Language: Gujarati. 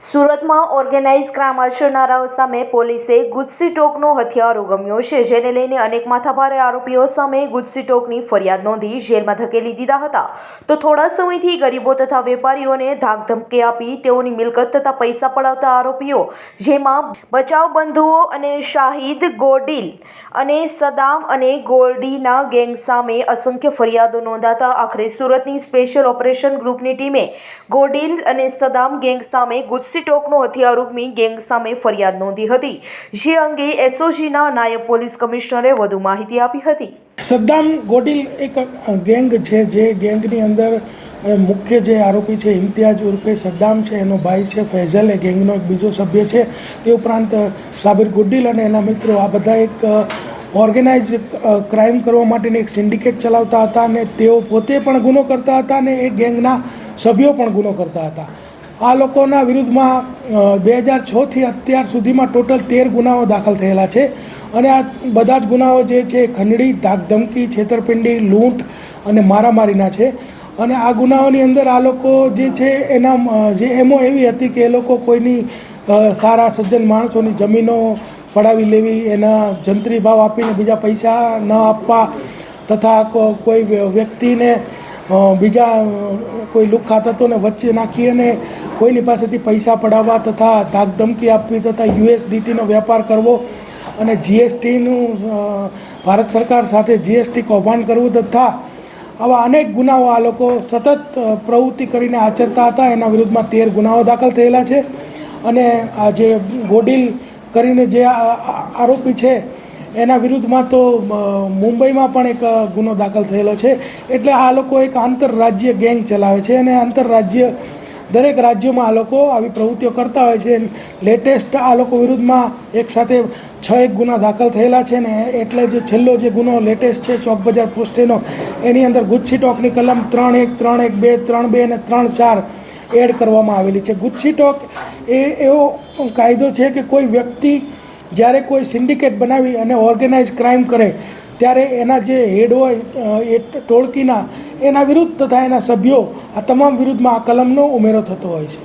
સુરતમાં ઓર્ગેનાઇઝ ક્રાઇમ આચરનારાઓ સામે પોલીસે ગુજસી ટોકનો હથિયારો ગમ્યો છે, જેને લઈને અનેક માથાભારે આરોપીઓ સામે ગુજસી ટોકની ફરિયાદ નોંધી જેલમાં ધકેલી દીધા હતા. તો થોડા સમયથી ગરીબો તથા વેપારીઓને ધાકધમકી આપી તેઓની મિલકત તથા પૈસા પડાવતા આરોપીઓ, જેમાં બચાવ બંધુઓ અને શાહિદ ગોડિલ અને સદામ અને ગોલ્ડીના ગેંગ સામે અસંખ્ય ફરિયાદો નોંધાતા આખરે સુરતની સ્પેશિયલ ઓપરેશન ગ્રુપની ટીમે ગોડિલ અને સદામ ગેંગ સામે ગુજસી ટોકનો હથિયાર ઉગમી ગેંગ સામે ફરિયાદ નોંધી હતી. જે અંગે એસઓજીના નાયબ પોલીસ કમિશનરે વધુ માહિતી આપી હતી. સદ્દામ ગોડિલ એક ગેંગ છે, જે ગેંગની અંદર મુખ્ય જે આરોપી છે ઇમ્તિયાજ ઉર્ફે સદ્દામ છે, એનો ભાઈ છે, ફૈઝલ, એ ગેંગનો એક બીજો સભ્ય છે. તે ઉપરાંત સાબિર ગુડ્ડીલ અને એના મિત્રો આ બધા એક ઓર્ગેનાઇઝ ક્રાઇમ કરવા માટેની એક સિન્ડિકેટ ચલાવતા હતા અને તેઓ પોતે પણ ગુનો કરતા હતા અને એ ગેંગના સભ્યો પણ ગુનો કરતા હતા. આ લોકોના વિરુદ્ધમાં બે હજાર છથી અત્યાર સુધીમાં ટોટલ તેર ગુનાઓ દાખલ થયેલા છે. અને આ બધા જ ગુનાઓ જે છે, ખંડણી, ધાકધમકી, છેતરપિંડી, લૂંટ અને મારામારીના છે. અને આ ગુનાઓની અંદર આ લોકો જે છે, એના જે એમો એવી હતી કે એ લોકો કોઈની સારા સજ્જન માણસોની જમીનો પડાવી લેવી, એના જંત્રી ભાવ આપીને બીજા પૈસા ન આપવા તથા કોઈ વ્યક્તિને બીજા કોઈ લુખ્ખા તત્વોને વચ્ચે નાખી અને કોઈની પાસેથી પૈસા પડાવવા તથા ધાકધમકી આપવી તથા યુએસડીટીનો વેપાર કરવો અને જીએસટીનું ભારત સરકાર સાથે જીએસટી કૌભાંડ કરવું તથા આવા અનેક ગુનાઓ આ લોકો સતત પ્રવૃત્તિ કરીને આચરતા હતા. એના વિરુદ્ધમાં તેર ગુનાઓ દાખલ થયેલા છે. અને આ જે ગોડિલ કરીને જે આરોપી છે, એના વિરુદ્ધમાં તો મુંબઈમાં પણ એક ગુનો દાખલ થયેલો છે. એટલે આ લોકો એક આંતરરાજ્ય ગેંગ ચલાવે છે અને આંતરરાજ્ય દરેક રાજ્યોમાં આ લોકો આવી પ્રવૃત્તિઓ કરતા હોય છે. લેટેસ્ટ આ લોકો વિરુદ્ધમાં એક સાથે છ એક ગુના દાખલ થયેલા છે ને એટલે જે છેલ્લો જે ગુનો લેટેસ્ટ છે, ચોક બજાર પોસ્ટેનો, એની અંદર ગુચ્છી ટોકની કલમ ત્રણ એક ત્રણ એક બે, ત્રણ બે અને ત્રણ ચાર એડ કરવામાં આવેલી છે. ગુચ્છી ટોક એ એવો કાયદો છે કે કોઈ વ્યક્તિ જ્યારે કોઈ સિન્ડિકેટ બનાવી અને ઓર્ગેનાઇઝ ક્રાઇમ કરે ત્યારે એના જે હેડ હોય એ ટોળકીના, એના વિરુદ્ધ તથા એના સભ્યો આ તમામ વિરુદ્ધમાં આ કલમનો ઉમેરો થતો હોય છે.